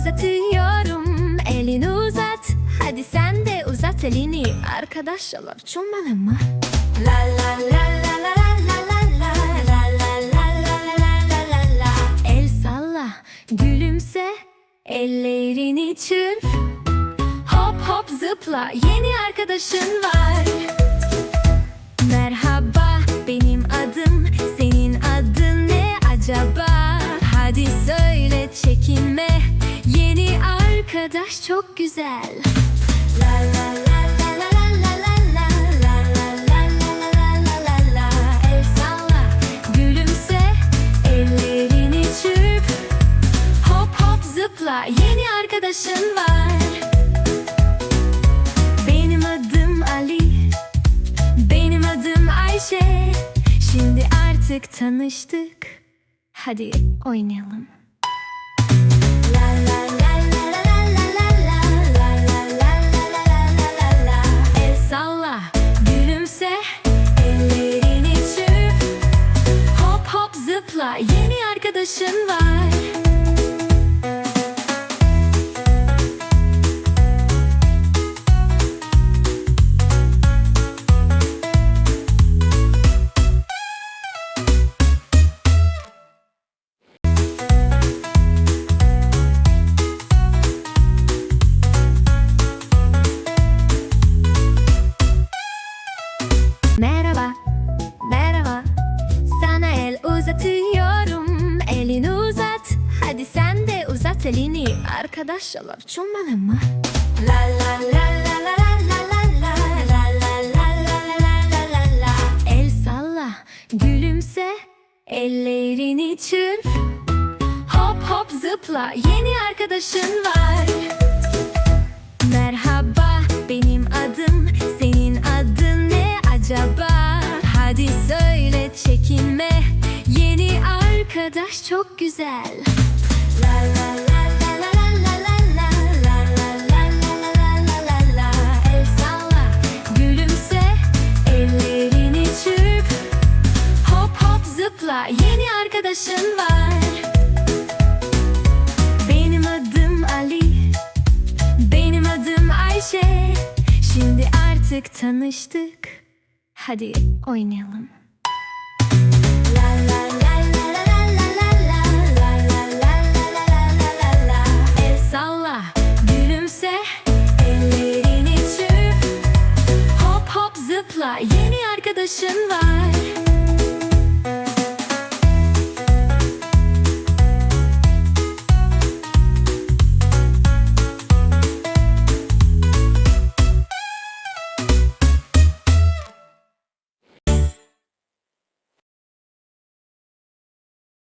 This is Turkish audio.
uzatıyorum Elini uzat Hadi sen de uzat elini Arkadaşlar çulmalı mı? La la la la la la la la la la la la la la la la El salla gülümse Ellerini çırp Hop hop zıpla yeni arkadaşın var Merhaba arkadaş çok güzel. La la la. zıpla yeni arkadaşın var Benim adım Ali Benim adım Ayşe Şimdi artık tanıştık Hadi oynayalım arkadaşın var Merhaba, merhaba. Sana el uzatıyorum. De uzat elini. Arkadaşlar çulmalı mı? La la la la la la la la la la la la la la la la la la. El salla, gülümse. Ellerini çırp. Hop hop zıpla. Yeni arkadaşın var. Merhaba benim adım Senin adın ne acaba? Hadi söyle çekinme Yeni arkadaş çok güzel arkadaşın var Benim adım Ali Benim adım Ayşe Şimdi artık tanıştık Hadi oynayalım La la la la la la la la La la la la la la El salla, gülümse Ellerini çırp Hop hop zıpla Yeni arkadaşın var